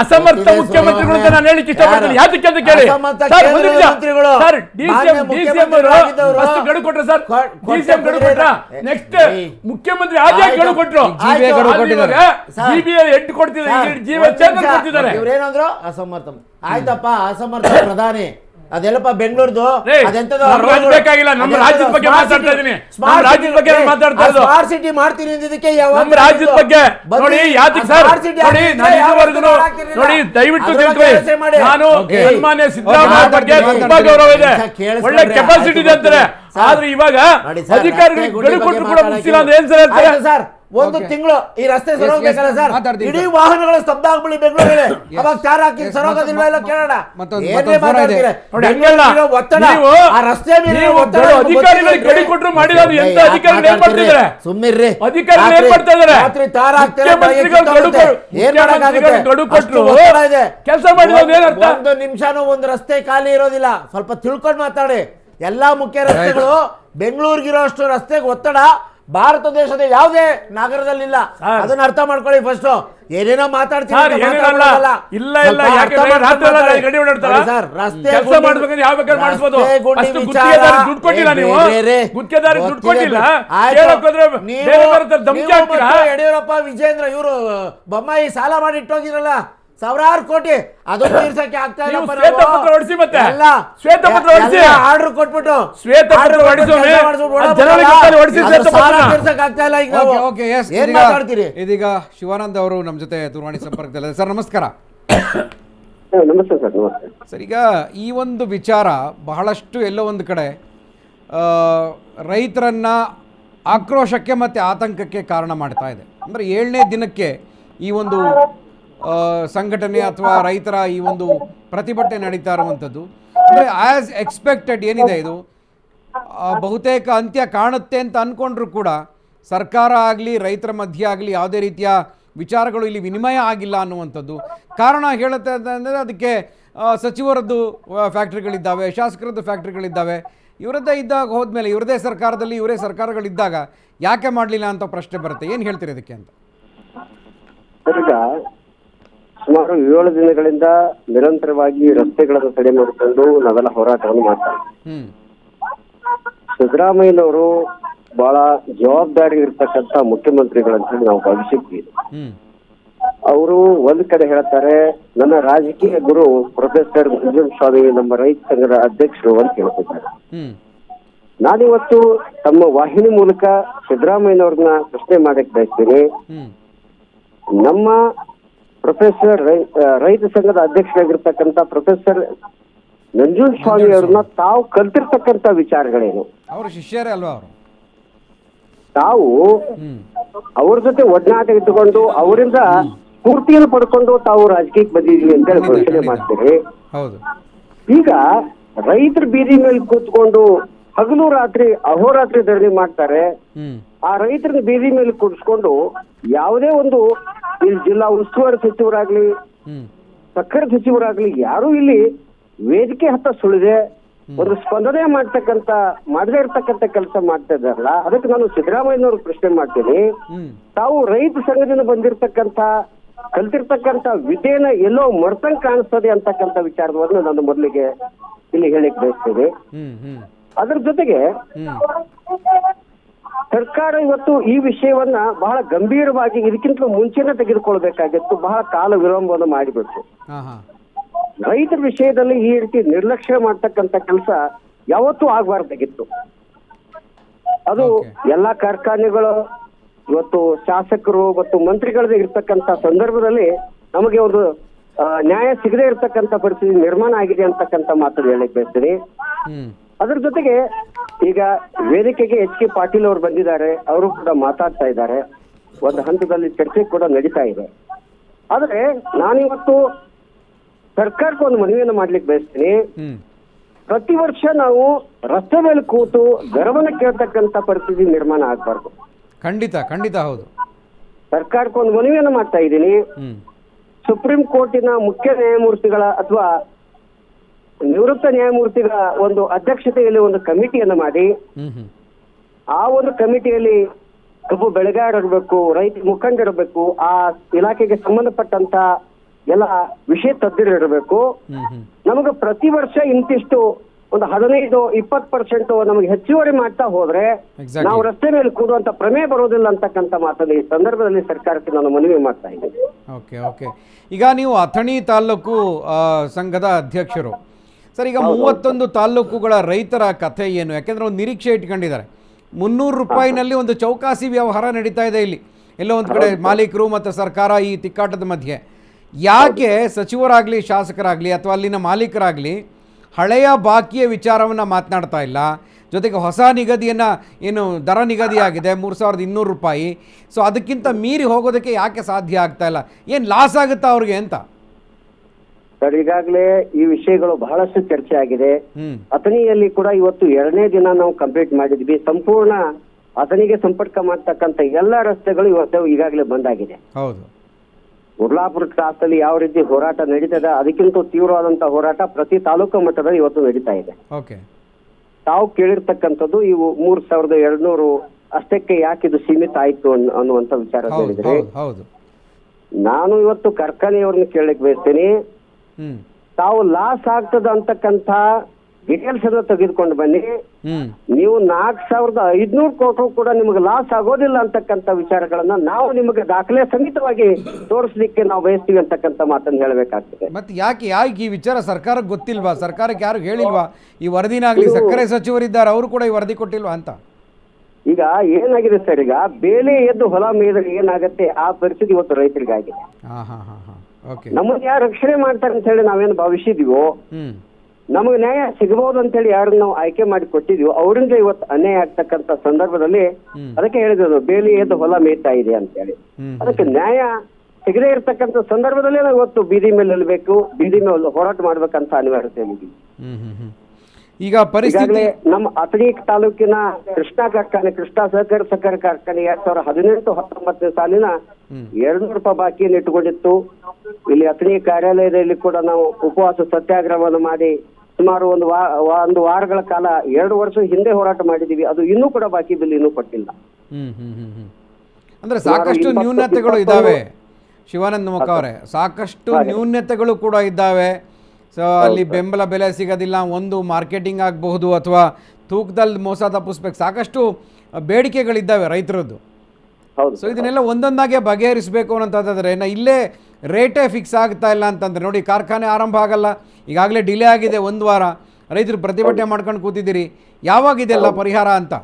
ಅಸಮರ್ಥ ಮುಖ್ಯಮಂತ್ರಿಗಳು ಅಂತ ನಾನು ಹೇಳಿಕ್ಕೆ ಇಷ್ಟಪಡ್ತೀನಿ? ಯಾತಕ್ಕೆ ಅಂತ ಕೇಳಿ ಸರ್, ಒಂದು ನಿಮಿಷ. ಸರ್ ಡಿಸಿಎಂ ಡಿಸಿಎಂ ಮುಖ್ಯಮಂತ್ರಿಗಳಾಗಿದ್ದವರು. ಫಸ್ಟ್ ಗಡು ಕೊಟ್ರು ಸರ್ ಡಿಸಿಎಂ ಗಡು ಕೊಟ್ರ ನೆಕ್ಸ್ಟ್ ಮುಖ್ಯಮಂತ್ರಿ ಆದ್ಯ ಆಯ್ತು. ಗಡು ಕೊಟ್ರು ಆಯ್ತು. ಎಂಟು ಕೊಡ್ತಿದ್ದಾರೆ ಜೀವ ನಿಮಿಷ. ಕೊಡ್ತಿದ್ದಾರೆ ಇವ್ರೇನಂದ್ರು ಅಸಮರ್ಥ ಆಯ್ತಪ್ಪ ಅಸಮರ್ಥ ಪ್ರಧಾನಿ ಅದೆಲ್ಲಪ್ಪ ಬೆಂಗಳೂರ್ದು? ಅದೆಂತದೋ ಬೇಕಾಗಿಲ್ಲ. ನಮ್ಮ ರಾಜ್ಯದ ಬಗ್ಗೆ ಮಾತಾಡ್ತಾ ಇದೀನಿ. ನಮ್ಮ ರಾಜ್ಯದ ಬಗ್ಗೆ ನಾನು ಮಾತಾಡ್ತಾ ಇರೋದು. ಸ್ಮಾರ್ಟ್ ಸಿಟಿ ಮಾಡ್ತೀನಿ ಅಂದಿದ್ದಕ್ಕೆ ಯಾವಾಗ ನಮ್ಮ ರಾಜ್ಯದ ಬಗ್ಗೆ. ನೋಡಿ ಯಾತಕ್ಕೆ ಆ ಸರ್ ನೋಡಿ ನಾನು ಇದುವರೆಗೂ ನೋಡಿ ದಯವಿಟ್ಟು ತಿಳ್ಕೊಳ್ಳಿ. ನಾನು. ಸನ್ಮಾನ್ಯ ಸಿದ್ದರಾಮಯ್ಯ ಬಗ್ಗೆ ತುಂಬಾ ಗೌರವ ಇದೆ. ಒಳ್ಳೆ ಕೆಪಾಸಿಟಿ ಇದೆ ಅಂತಾರೆ. ಆದ್ರೆ ಇವಾಗ ಅಧಿಕಾರಿಗಳಿಗೆ ಕೊಟ್ಟರು ಕೂಡ ಮುಗಿಸಿಲ್ಲ ಅಂದ್ರೆ ಏನ್ ಸರ್ ಸರ್. ಒಂದು ತಿಂಗಳು ಈ ರಸ್ತೆ ಸರೋಗಬೇಕಲ್ಲ ಸರ್ ಇಡೀ. ವಾಹನಗಳು ಸ್ತಬ್ಧ ಆಗ್ಬಿಡಿ ಬೆಂಗಳೂರಲ್ಲಿ. ಅವಾಗ ಚಾರ್ ಹಾಕಿ ಸರೋಗದಿಲ್ಲ ಸರೋಗೋದಿಲ್ವ ಇಲ್ಲ ಕೇಳೋಣ. ಏನೇ. ಮಾತಾಡ್ತೀರ? ಒತ್ತಡ ಆ ರಸ್ತೆ ಮೇಲೆ ಒತ್ತಡ ಗಡಿ ಕೊಟ್ಟರು ಮಾಡಿಲ್ಲ ಅದು ಎಂತ ಅಧಿಕಾರಿ ಏನ್? ಮಾಡ್ತಿದ್ದಾರೆ ಸುಮ್ನಿರ್ರಿ. ಅಧಿಕಾರಿಗಳು ಏನ್ ಮಾಡ್ತಾ ಇದ್ದಾರೆ ರಾತ್ರಿ ತಾರ ಹಾಕ್ತಾರೆ, ಕೊಟ್ಟರು ಏನ್ ಮಾಡೋಕ್ಕಾಗುತ್ತೆ? ಗಡು ಅಷ್ಟು ಇದೆ. ಕೆಲಸ ಮಾಡಿರೋದು ಏನರ್ಥ? ಒಂದು ನಿಮಿಷನೂ ಒಂದು ರಸ್ತೆ ಖಾಲಿ ಇರೋದಿಲ್ಲ. ಸ್ವಲ್ಪ ತಿಳ್ಕೊಂಡು ಮಾತಾಡಿ. ಎಲ್ಲಾ ಮುಖ್ಯ ರಸ್ತೆಗಳು ಬೆಂಗಳೂರಿಗಿರೋ ಅಷ್ಟು ರಸ್ತೆಗೆ ಒತ್ತಡ. ಭಾರತ ದೇಶದ ಯಾವುದೇ ನಗರದಲ್ಲಿಲ್ಲ. ಅದನ್ನ ಅರ್ಥ ಮಾಡ್ಕೊಳ್ಳಿ ಫಸ್ಟ್ ಏನೇನೋ. ಇಲ್ಲ, ಇಲ್ಲ, ಸರ್, ರಸ್ತೆ ಯಡಿಯೂರಪ್ಪ ವಿಜೇಂದ್ರ ಇವರು ಬೊಮ್ಮಾಯಿ ಸಾಲ ಮಾಡಿ ಇಟ್ಟೋಗಿದ್ರಲ್ಲ ಸಾವಿರಾರು ಕೋಟಿ. ಅದು ತೀರ್ಸಕ್ಕೆ ಆಗ್ತಾ ಇಲ್ಲ ನೀವು ಶ್ವೇತಪತ್ರ ಹೊಡಿಸಿ ಮತ್ತೆ. ಶ್ವೇತಪತ್ರ ಹೊಡ್ಸಿ. ಆರ್ಡರ್ ಕೊಟ್ಬಿಟ್ಟು. ಶ್ವೇತಪತ್ರ ಆರ್ಡರ್ ಹೊಡ್ಸಿ ಸಾಲ ತೀರ್ಸಕ್ಕೆ ಆಗ್ತಾ ಇಲ್ಲ ಈಗ ನಾವು. ಓಕೆ ಓಕೆ ಎಸ್ ಏನ್ ಮಾತಾಡ್ತೀರಿ? ಇದೀಗ ಶಿವಾನಂದ್ ಅವರು ನಮ್ಮ ಜೊತೆ ದೂರವಾಣಿ ಸಂಪರ್ಕದಲ್ಲಿದ್ದಾರೆ. ಸರ್ ನಮಸ್ಕಾರ. ನಮಸ್ತೆ ಸರ್ ನಮಸ್ತೆ. ಸರ್ ಈಗ ಈ ಒಂದು ವಿಚಾರ ಬಹಳಷ್ಟು ಎಲ್ಲೋ ಒಂದು ಕಡೆ ಆ, ರೈತರನ್ನ ಆಕ್ರೋಶಕ್ಕೆ ಮತ್ತೆ ಆತಂಕಕ್ಕೆ ಕಾರಣ ಮಾಡ್ತಾ ಇದೆ. ಅಂದ್ರೆ ಏಳನೇ ದಿನಕ್ಕೆ ಈ ಒಂದು ಸಂಘಟನೆ ಅಥವಾ ರೈತರ ಈ ಒಂದು ಪ್ರತಿಭಟನೆ ನಡೀತಾ ಇರುವಂಥದ್ದು. ಅಂದರೆ ಆ್ಯಸ್ ಎಕ್ಸ್ಪೆಕ್ಟೆಡ್ ಏನಿದೆ ಇದು? ಬಹುತೇಕ ಅಂತ್ಯ ಕಾಣುತ್ತೆ ಅಂತ ಅಂದ್ಕೊಂಡ್ರು ಕೂಡ ಸರ್ಕಾರ ಆಗಲಿ, ರೈತರ ಮಧ್ಯೆ ಆಗಲಿ ಯಾವುದೇ ರೀತಿಯ ವಿಚಾರಗಳು ಇಲ್ಲಿ ವಿನಿಮಯ ಆಗಿಲ್ಲ ಅನ್ನುವಂಥದ್ದು. ಕಾರಣ ಹೇಳುತ್ತೆ ಅಂತಂದರೆ ಅದಕ್ಕೆ ಸಚಿವರದ್ದು ಫ್ಯಾಕ್ಟ್ರಿಗಳಿದ್ದಾವೆ, ಶಾಸಕರದ್ದು ಫ್ಯಾಕ್ಟ್ರಿಗಳಿದ್ದಾವೆ. ಇವರದ್ದೇ ಇದ್ದಾಗ ಹೋದ್ಮೇಲೆ, ಇವರದೇ ಸರ್ಕಾರದಲ್ಲಿ ಇವರೇ ಸರ್ಕಾರಗಳಿದ್ದಾಗ ಯಾಕೆ ಮಾಡಲಿಲ್ಲ ಅಂತ ಪ್ರಶ್ನೆ ಬರುತ್ತೆ. ಏನು ಹೇಳ್ತೀರಿ ಅದಕ್ಕೆ ಅಂತ? ಸುಮಾರು ಏಳು ದಿನಗಳಿಂದ ನಿರಂತರವಾಗಿ ರಸ್ತೆಗಳನ್ನು ತಡೆ ಮಾಡಿಕೊಂಡು ನಾವೆಲ್ಲ ಹೋರಾಟವನ್ನು ಮಾಡ್ತಾರೆ. ಸಿದ್ದರಾಮಯ್ಯನವರು ಬಹಳ ಜವಾಬ್ದಾರಿ ಇರ್ತಕ್ಕಂಥ ಮುಖ್ಯಮಂತ್ರಿಗಳಂತ ಹೇಳಿ ನಾವು ಭಾವಿಸಿದ್ವಿ. ಅವರು ಒಂದ್ ಕಡೆ ಹೇಳ್ತಾರೆ ನನ್ನ ರಾಜಕೀಯ ಗುರು ಪ್ರೊಫೆಸರ್ ಮಂಜುನಾಥ ಸ್ವಾಮಿ ನಮ್ಮ ರೈತ ಸಂಘದ ಅಧ್ಯಕ್ಷರು ಅಂತ ಹೇಳ್ತಿದ್ದಾರೆ ನಾನಿವತ್ತು ತಮ್ಮ ವಾಹಿನಿ ಮೂಲಕ ಸಿದ್ದರಾಮಯ್ಯನವ್ರನ್ನ ಪ್ರಶ್ನೆ ಮಾಡಕ್ ಬಯಸ್ತೀನಿ. ನಮ್ಮ ಪ್ರೊಫೆಸರ್ ರೈತ ಸಂಘದ ಅಧ್ಯಕ್ಷರಾಗಿರ್ತಕ್ಕಂತ ಪ್ರೊಫೆಸರ್ ನಂಜುನ್ ಸ್ವಾಮಿ ಅವ್ರನ್ನ ತಾವು ಕಲ್ತಿರ್ತಕ್ಕಂತ ವಿಚಾರಗಳೇನು? ಅವರು ಶಿಷ್ಯರೇ ಅಲ್ವಾ ಅವರು? ತಾವು ಅವ್ರ ಜೊತೆ ಒಡನಾಟ ಇಟ್ಟುಕೊಂಡು ಅವರಿಂದ ಸ್ಫೂರ್ತಿಯನ್ನು ಪಡ್ಕೊಂಡು ತಾವು ರಾಜಕೀಯಕ್ಕೆ ಬಂದಿದ್ದೀವಿ ಅಂತ ಹೇಳಿ ಘೋಷಣೆ. ಮಾಡ್ತೀರಿ. ಹೌದು. ಈಗ ರೈತರ ಬೀದಿ ಮೇಲೆ ಕೂತ್ಕೊಂಡು ಹಗಲು ರಾತ್ರಿ ಅಹೋರಾತ್ರಿ ಧರಣಿ ಮಾಡ್ತಾರೆ. ಆ ರೈತರ ಬೀದಿ ಮೇಲೆ ಕೂಡಿಸ್ಕೊಂಡು ಯಾವುದೇ ಒಂದು ಈ ಜಿಲ್ಲಾ ಉಸ್ತುವಾರಿ ಸಚಿವರಾಗ್ಲಿ ಸಕ್ಕರೆ ಸಚಿವರಾಗ್ಲಿ ಯಾರು ಇಲ್ಲಿ ವೇದಿಕೆ ಹತ್ತ ಸುಳಿದೆ ಒಂದು ಸ್ಪಂದನೆ ಮಾಡ್ತಕ್ಕಂತ ಮಾಡದೇ ಇರ್ತಕ್ಕಂಥ ಕೆಲಸ ಮಾಡ್ತಾ ಇದ್ದಾರಲ್ಲ ಅದಕ್ಕೆ ನಾನು ಸಿದ್ದರಾಮಯ್ಯನವ್ರು ಪ್ರಶ್ನೆ ಮಾಡ್ತೀನಿ. ತಾವು ರೈತ ಸಂಘದಿಂದ ಬಂದಿರತಕ್ಕಂತ ಕಲ್ತಿರ್ತಕ್ಕಂತ ವಿದ್ಯೆನ ಎಲ್ಲೋ ಮರ್ತಂಗ್ ಕಾಣಿಸ್ತದೆ ಅಂತಕ್ಕಂಥ ವಿಚಾರವನ್ನು ನಾನು ಮೊದಲಿಗೆ ಇಲ್ಲಿ ಹೇಳಿಕ್ ಬಯಸ್ತೀನಿ. ಅದ್ರ ಜೊತೆಗೆ ಸರ್ಕಾರ ಇವತ್ತು ಈ ವಿಷಯವನ್ನ ಬಹಳ ಗಂಭೀರವಾಗಿ ಇದಕ್ಕಿಂತ ಮುಂಚೆನೆ ತೆಗೆದುಕೊಳ್ಬೇಕಾಗಿತ್ತು. ಬಹಳ ಕಾಲ ವಿಳಂಬವನ್ನು ಮಾಡಿಬಿಟ್ಟು ರೈತರ ವಿಷಯದಲ್ಲಿ ಈ ರೀತಿ ನಿರ್ಲಕ್ಷ್ಯ ಮಾಡ್ತಕ್ಕಂಥ ಕೆಲಸ ಯಾವತ್ತೂ ಆಗಬಾರ್ದಾಗಿತ್ತು. ಅದು. ಎಲ್ಲಾ ಕಾರ್ಖಾನೆಗಳು ಇವತ್ತು ಶಾಸಕರು ಮತ್ತು ಮಂತ್ರಿಗಳದ್ದು ಇರ್ತಕ್ಕಂಥ ಸಂದರ್ಭದಲ್ಲಿ ನಮಗೆ ಒಂದು ನ್ಯಾಯ ಸಿಗದೇ ಇರತಕ್ಕಂತ ಪರಿಸ್ಥಿತಿ ನಿರ್ಮಾಣ ಆಗಿದೆ ಅಂತಕ್ಕಂಥ ಮಾತು ಹೇಳಕ್ ಬಯಸ್ತೀನಿ. ಅದ್ರ ಜೊತೆಗೆ ಈಗ ವೇದಿಕೆಗೆ ಎಚ್ ಕೆ ಪಾಟೀಲ್ ಅವರು ಬಂದಿದ್ದಾರೆ ಅವರು ಕೂಡ ಮಾತಾಡ್ತಾ ಇದ್ದಾರೆ. ಒಂದು ಹಂತದಲ್ಲಿ ಚರ್ಚೆ ಕೂಡ ನಡೀತಾ ಇದೆ. ಆದ್ರೆ ನಾನಿವತ್ತು ಸರ್ಕಾರಕ್ಕೆ ಒಂದು ಮನವಿಯನ್ನು ಮಾಡ್ಲಿಕ್ಕೆ ಬಯಸ್ತೀನಿ. ಪ್ರತಿ ವರ್ಷ ನಾವು ರಸ್ತೆ ಮೇಲೆ ಕೂತು ಗರ್ವನ ಕೇಳ್ತಕ್ಕಂತ ಪರಿಸ್ಥಿತಿ ನಿರ್ಮಾಣ ಆಗ್ಬಾರ್ದು. ಖಂಡಿತ ಖಂಡಿತ ಹೌದು. ಸರ್ಕಾರಕ್ಕೆ ಒಂದು ಮನವಿಯನ್ನು ಮಾಡ್ತಾ ಇದ್ದೀನಿ. ಸುಪ್ರೀಂ ಕೋರ್ಟಿನ ಮುಖ್ಯ ನ್ಯಾಯಮೂರ್ತಿಗಳ ಅಥವಾ ನಿವೃತ್ತ ನ್ಯಾಯಮೂರ್ತಿಗಳ ಒಂದು ಅಧ್ಯಕ್ಷತೆಯಲ್ಲಿ ಒಂದು ಕಮಿಟಿಯನ್ನು ಮಾಡಿ. ಆ ಒಂದು ಕಮಿಟಿಯಲ್ಲಿ ಕಬ್ಬು ಬೆಳೆಗಾರರಬೇಕು ರೈತ ಮುಖಂಡಿರಬೇಕು ಆ ಇಲಾಖೆಗೆ ಸಂಬಂಧಪಟ್ಟಂತ ಎಲ್ಲ ವಿಷಯ ತಜ್ಞರು ಇರಬೇಕು. ನಮಗೆ ಪ್ರತಿ ವರ್ಷ ಇಂತಿಷ್ಟು ಒಂದು ಹದಿನೈದು ಇಪ್ಪತ್ತು ಪರ್ಸೆಂಟ್ ನಮಗೆ ಹೆಚ್ಚುವರಿ ಮಾಡ್ತಾ ಹೋದ್ರೆ ನಾವು ರಸ್ತೆ ಮೇಲೆ ಕೂಡುವಂತ ಪ್ರಮೇಯ ಬರೋದಿಲ್ಲ ಅಂತಕ್ಕಂಥ ಮಾತನ್ನು ಈ ಸಂದರ್ಭದಲ್ಲಿ ಸರ್ಕಾರಕ್ಕೆ ನಾನು ಮನವಿ ಮಾಡ್ತಾ ಇದ್ದೀನಿ. ಓಕೆ ಓಕೆ ಈಗ ನೀವು ಅಥಣಿ ತಾಲೂಕು ಸಂಘದ ಅಧ್ಯಕ್ಷರು. ಸರ್ ಈಗ ಮೂವತ್ತೊಂದು ತಾಲೂಕುಗಳ ರೈತರ ಕಥೆ ಏನು? ಯಾಕೆಂದ್ರೆ ಒಂದು ನಿರೀಕ್ಷೆ ಇಟ್ಕೊಂಡಿದ್ದಾರೆ. ಮುನ್ನೂರು ರೂಪಾಯಿನಲ್ಲಿ ಒಂದು ಚೌಕಾಸಿ ವ್ಯವಹಾರ ನಡೀತಾ ಇದೆ ಇಲ್ಲಿ. ಎಲ್ಲೋ ಒಂದು ಕಡೆ ಮಾಲೀಕರು ಮತ್ತು ಸರ್ಕಾರ ಈ ತಿಕ್ಕಾಟದ ಮಧ್ಯೆ. ಯಾಕೆ ಸಚಿವರಾಗಲಿ ಶಾಸಕರಾಗಲಿ ಅಥವಾ ಅಲ್ಲಿನ ಮಾಲೀಕರಾಗಲಿ ಹಳೆಯ ಬಾಕಿಯ ವಿಚಾರವನ್ನು ಮಾತನಾಡ್ತಾ ಇಲ್ಲ? ಜೊತೆಗೆ ಹೊಸ ನಿಗದಿಯನ್ನು ಏನು ದರ ನಿಗದಿ ಆಗಿದೆ ಮೂರು ಸಾವಿರದ ಇನ್ನೂರು ರೂಪಾಯಿ. ಸೊ ಅದಕ್ಕಿಂತ ಮೀರಿ ಹೋಗೋದಕ್ಕೆ ಯಾಕೆ ಸಾಧ್ಯ ಆಗ್ತಾ ಇಲ್ಲ? ಏನು ಲಾಸ್ ಆಗುತ್ತಾ ಅವ್ರಿಗೆ ಅಂತ? ಸರ್ ಈಗಾಗಲೇ ಈ ವಿಷಯಗಳು ಬಹಳಷ್ಟು ಚರ್ಚೆ ಆಗಿದೆ. ಅಥಣಿಯಲ್ಲಿ ಕೂಡ ಇವತ್ತು ಎರಡನೇ ದಿನ ನಾವು ಕಂಪ್ಲೀಟ್ ಮಾಡಿದ್ವಿ. ಸಂಪೂರ್ಣ ಅಥಣಿಗೆ ಸಂಪರ್ಕ ಮಾಡ್ತಕ್ಕಂತ ಎಲ್ಲ ರಸ್ತೆಗಳು ಇವತ್ತು ಈಗಾಗಲೇ ಬಂದಾಗಿದೆ ಉರ್ಲಾಪುರ ಕ್ರಾಸ್ ಅಲ್ಲಿ ಯಾವ ರೀತಿ ಹೋರಾಟ ನಡೀತದೆ ಅದಕ್ಕಿಂತ ತೀವ್ರವಾದಂತಹ ಹೋರಾಟ ಪ್ರತಿ ತಾಲೂಕು ಮಟ್ಟದಲ್ಲಿ ಇವತ್ತು ನಡೀತಾ ಇದೆ. ತಾವು ಕೇಳಿರ್ತಕ್ಕಂಥದ್ದು ಇವು ಮೂರ್ ಸಾವಿರದ ಎರಡ್ನೂರು ಅಷ್ಟಕ್ಕೆ ಯಾಕೆ ಇದು ಸೀಮಿತ ಆಯ್ತು ಅನ್- ಅನ್ನುವಂತ ವಿಚಾರ ಹೇಳಿದ್ರೆ. ನಾನು ಇವತ್ತು ಕಾರ್ಖಾನೆಯವ್ರನ್ನ ಕೇಳಲಿಕ್ಕೆ ಬಯಸ್ತೇನೆ. ತಾವು ಲಾಸ್ ಆಗ್ತದ ಅಂತಕ್ಕಂಥ ಡೀಟೇಲ್ಸ್ ಅನ್ನ ತೆಗೆದುಕೊಂಡು ಬನ್ನಿ. ನೀವು ನಾಲ್ಕು ಸಾವಿರದ ಐದ್ನೂರು ಕೋಟಿ ಕೂಡ ನಿಮಗೆ ಲಾಸ್ ಆಗೋದಿಲ್ಲ ಅಂತಕ್ಕಂಥ ವಿಚಾರಗಳನ್ನ ನಾವು ನಿಮಗೆ ದಾಖಲೆ ಸಹಿತವಾಗಿ ತೋರಿಸ್ಲಿಕ್ಕೆ ನಾವು ಬಯಸ್ತೀವಿ ಅಂತಕ್ಕಂಥ ಮಾತನ್ನು ಹೇಳಬೇಕಾಗ್ತದೆ. ಮತ್ತೆ ಯಾಕೆ ಯಾಕೆ ಈ ವಿಚಾರ ಸರ್ಕಾರಕ್ಕೆ ಗೊತ್ತಿಲ್ವಾ? ಸರ್ಕಾರಕ್ಕೆ ಯಾರು ಹೇಳಿಲ್ವಾ? ಈ ವರದಿನಾಗ್ಲಿ ಸಕ್ಕರೆ ಸಚಿವರಿದ್ದಾರೆ ಅವರು ಕೂಡ ಈ ವರದಿ ಕೊಟ್ಟಿಲ್ವಾ ಅಂತ? ಈಗ ಏನಾಗಿದೆ ಸರ್ ಈಗ? ಬೇಲೆ ಎದ್ದು ಹೊಲ ಮೇಯ್ದ್ರೆ ಏನಾಗತ್ತೆ? ಆ ಪರಿಸ್ಥಿತಿ ಇವತ್ತು ರೈತರಿಗಾಗಿದೆ. ನಮ್ಮನ್ನ ಯಾರು ರಕ್ಷಣೆ ಮಾಡ್ತಾರೆ ಅಂತ ಹೇಳಿ ನಾವೇನು ಭಾವಿಸಿದೀವೋ ನಮಗೆ ನ್ಯಾಯ ಸಿಗಬಹುದು ಅಂತ ಹೇಳಿ ಯಾರನ್ನ ನಾವು ಆಯ್ಕೆ ಮಾಡಿ ಕೊಟ್ಟಿದೀವೋ ಅವರಿಂದ ಇವತ್ತು ಅನ್ಯಾಯ ಆಗ್ತಕ್ಕಂತ ಸಂದರ್ಭದಲ್ಲಿ ಅದಕ್ಕೆ ಹೇಳಿದ್ರು ಬೇಲಿ ಎದ್ದು ಹೊಲ ಮೇಯ್ತಾ ಇದೆ ಅಂತ ಹೇಳಿ. ಅದಕ್ಕೆ ನ್ಯಾಯ ಸಿಗದೇ ಇರತಕ್ಕಂತ ಸಂದರ್ಭದಲ್ಲಿ ನಾವು ಇವತ್ತು ಬೀದಿ ಮೇಲೆ ನಿಲ್ಬೇಕು ಬೀದಿ ಮೇಲೆ ಹೋರಾಟ ಮಾಡ್ಬೇಕಂತ ಅನಿವಾರ್ಯತೆ ಈಗ ಪರಿಸ್ಥಿತಿ ನಮ್ಮ ಅಥಣಿ ತಾಲೂಕಿನ ಕೃಷ್ಣಾ ಕಾರ್ಖಾನೆ ಕೃಷ್ಣಾ ಸಹಕಾರ ಸಹಕಾರ ಕಾರ್ಖಾನೆ ಎರಡ್ ಸಾವಿರದ ಹದಿನೆಂಟು ಹತ್ತೊಂಬತ್ತನೇ ಸಾಲಿನ. ಎರಡ್ನೂರು ರೂಪಾಯಿ ಬಾಕಿಯನ್ನು ಇಟ್ಟುಕೊಂಡಿತ್ತು. ಇಲ್ಲಿ ಅಥಣಿ ಕಾರ್ಯಾಲಯದಲ್ಲಿ ಕೂಡ ನಾವು ಉಪವಾಸ ಸತ್ಯಾಗ್ರಹವನ್ನು ಮಾಡಿ ಸುಮಾರು ಒಂದು ವಾ ಒಂದು ವಾರಗಳ ಕಾಲ ಎರಡು ವರ್ಷ ಹಿಂದೆ ಹೋರಾಟ ಮಾಡಿದೀವಿ ಅದು ಇನ್ನೂ ಕೂಡ ಬಾಕಿ ಬಿಲ್ ಇನ್ನೂ ಕೊಟ್ಟಿಲ್ಲ. ಅಂದ್ರೆ ಸಾಕಷ್ಟು ನ್ಯೂನತೆಗಳು ಇದ್ದಾವೆ ಶಿವಾನಂದ ಮುಖ ಅವರೇ. ಸಾಕಷ್ಟು ನ್ಯೂನತೆಗಳು ಕೂಡ ಇದ್ದಾವೆ. ಸೊ ಅಲ್ಲಿ ಬೆಂಬಲ ಬೆಲೆ ಸಿಗೋದಿಲ್ಲ ಒಂದು ಮಾರ್ಕೆಟಿಂಗ್ ಆಗಬಹುದು ಅಥವಾ ತೂಕದಲ್ಲಿ ಮೋಸ ತಪ್ಪಿಸ್ಬೇಕು. ಸಾಕಷ್ಟು ಬೇಡಿಕೆಗಳಿದ್ದಾವೆ ರೈತರದ್ದು. ಸೊ ಇದನ್ನೆಲ್ಲ ಒಂದೊಂದಾಗೆ ಬಗೆಹರಿಸಬೇಕು ಅಂತಂದ್ರೆ ನಾ ಇಲ್ಲೇ ರೇಟೇ ಫಿಕ್ಸ್ ಆಗ್ತಾ ಇಲ್ಲ ಅಂತಂದ್ರೆ ನೋಡಿ ಕಾರ್ಖಾನೆ ಆರಂಭ ಆಗಲ್ಲ ಈಗಾಗಲೇ ಡಿಲೇ ಆಗಿದೆ ಒಂದು ವಾರ. ರೈತರು ಪ್ರತಿಭಟನೆ ಮಾಡ್ಕೊಂಡು ಕೂತಿದ್ದೀರಿ. ಯಾವಾಗ ಇದೆಲ್ಲ ಪರಿಹಾರ ಅಂತ?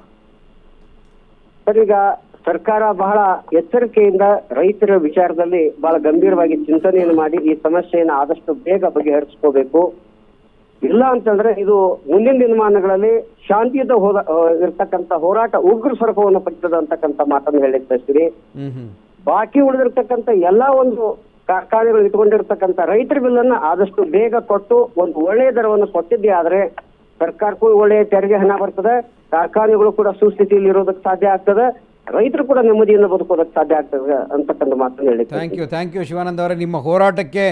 ಸರ್ ಈಗ ಸರ್ಕಾರ ಬಹಳ ಎಚ್ಚರಿಕೆಯಿಂದ ರೈತರ ವಿಚಾರದಲ್ಲಿ ಬಹಳ ಗಂಭೀರವಾಗಿ ಚಿಂತನೆಯನ್ನು ಮಾಡಿ ಈ ಸಮಸ್ಯೆಯನ್ನು ಆದಷ್ಟು ಬೇಗ ಬಗೆಹರಿಸ್ಕೋಬೇಕು. ಇಲ್ಲ ಅಂತಂದ್ರೆ ಇದು ಮುಂದಿನ ದಿನಮಾನಗಳಲ್ಲಿ ಶಾಂತಿಯುತ ಹೋದ ಇರ್ತಕ್ಕಂಥ ಹೋರಾಟ ಉಗ್ರ ಸ್ವರೂಪವನ್ನು ಪಡೆದ ಅಂತಕ್ಕಂಥ ಮಾತನ್ನು ಹೇಳಿಕ್ ಹ್ಮ್ ಬಾಕಿ ಉಳಿದಿರ್ತಕ್ಕಂಥ ಎಲ್ಲಾ ಒಂದು ಕಾರ್ಖಾನೆಗಳು ಇಟ್ಕೊಂಡಿರ್ತಕ್ಕಂಥ ರೈತರ ಬಿಲ್ಲನ್ನ ಆದಷ್ಟು ಬೇಗ ಕೊಟ್ಟು ಒಂದು ಒಳ್ಳೆಯ ದರವನ್ನು ಕೊಟ್ಟಿದ್ದೇ ಆದ್ರೆ ಸರ್ಕಾರಕ್ಕೂ ಒಳ್ಳೆಯ ತೆರಿಗೆ ಹಣ ಬರ್ತದೆ. ಕಾರ್ಖಾನೆಗಳು ಕೂಡ ಸುಸ್ಥಿತಿಯಲ್ಲಿ ಇರೋದಕ್ಕೆ ಸಾಧ್ಯ ಆಗ್ತದೆ. ರೈತರು ಕೂಡ ನೆಮ್ಮದಿಯಿಂದ ಬದುಕೋದಕ್ಕೆ ಸಾಧ್ಯ ಆಗ್ತದೆ ಅಂತಕ್ಕಂಥ ಮಾತನ್ನು ಹೇಳಿ thank you thank you Shivananda ಅವರೇ. ನಿಮ್ಮ ಹೋರಾಟಕ್ಕೆ